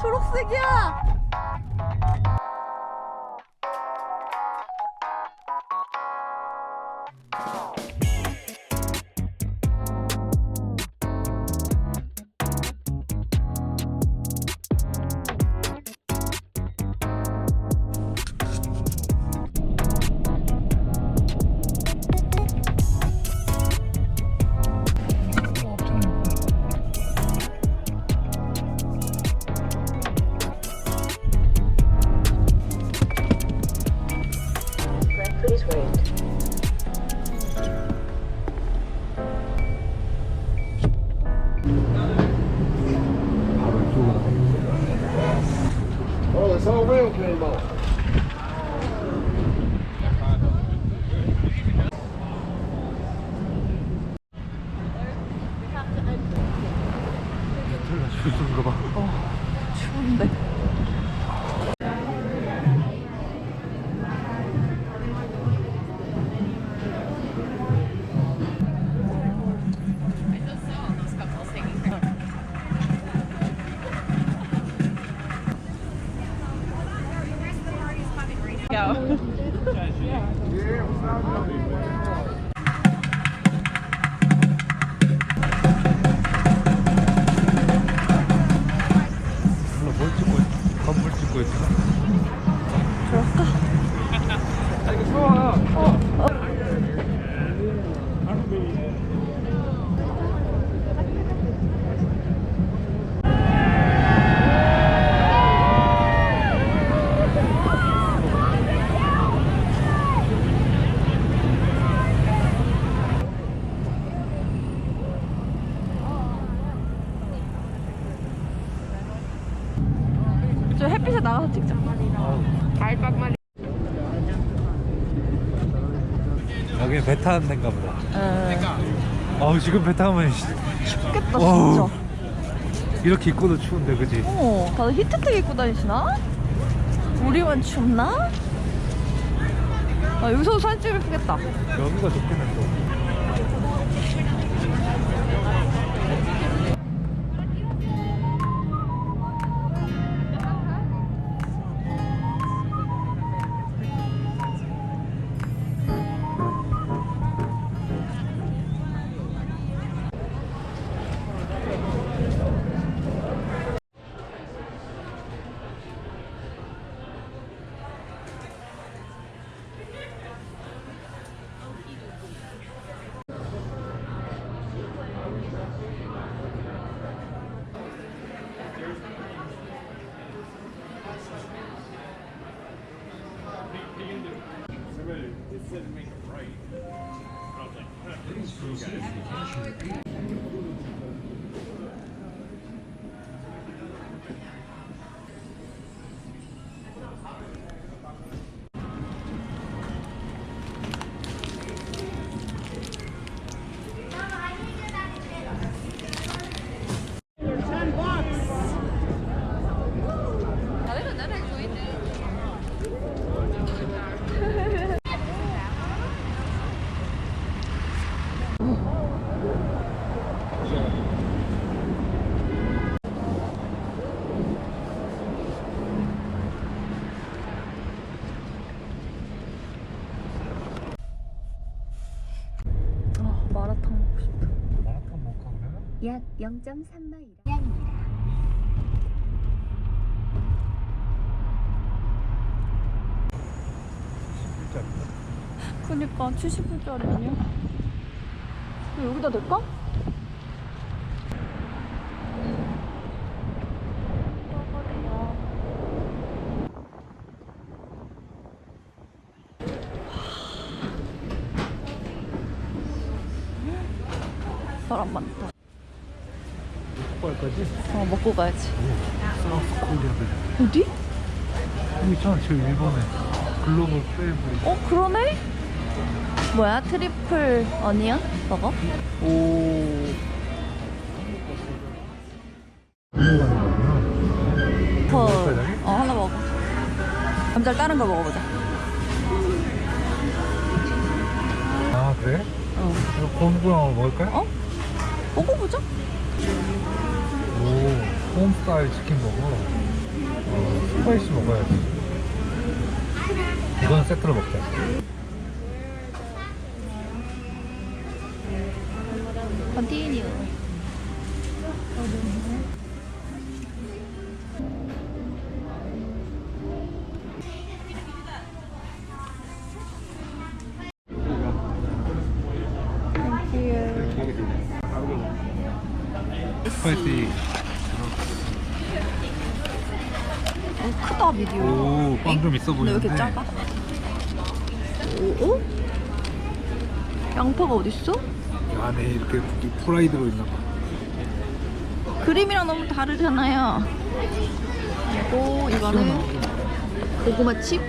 초록색이야. This whole wheel came off. 텔라 줄수인가 봐 추운데. 저 햇빛에 나가서 찍자. 여기 배 타는 데인가 보다 에, 아우 지금 배 타면 씨, 춥겠다 어우. 진짜. 이렇게 입고도 추운데 그지? 어, 다들 히트텍 입고 다니시나? 우리만 춥나? 아, 여기서 사진 찍으면 예쁘겠다. 여기가 좋겠네 또 すごい。 약 0.3마일 양입니다. 그니까 70불짜리 아니야? 여기다 댈까? 사람 많다. 먹고 갈 거지? 어, 먹고 가야지. 사우스 코리아들 어디? 여기 있잖아 저 일본에 글로벌 페이블 어, 그러네? 뭐야? 트리플 어니언? 버거? 오. 과자기? 어, 하나 먹어. 감자 다른 거 먹어보자. 아 그래? 어. 이거 곰구랑 먹을까요? 어? 먹어보자. 오 홈스타일 치킨 먹어 스파이시 먹어야지. 이건 세트로 먹자. 컨티뉴. 스파이시. 어, 크다 비디오. 오, 빵좀 있어 근데 왜 보이는데. 이렇게 작아? 오? 어? 양파가 어딨어? 안에 이렇게 프라이드로 있나 봐. 그림이랑 너무 다르잖아요. 그리고 이거는 고구마 칩.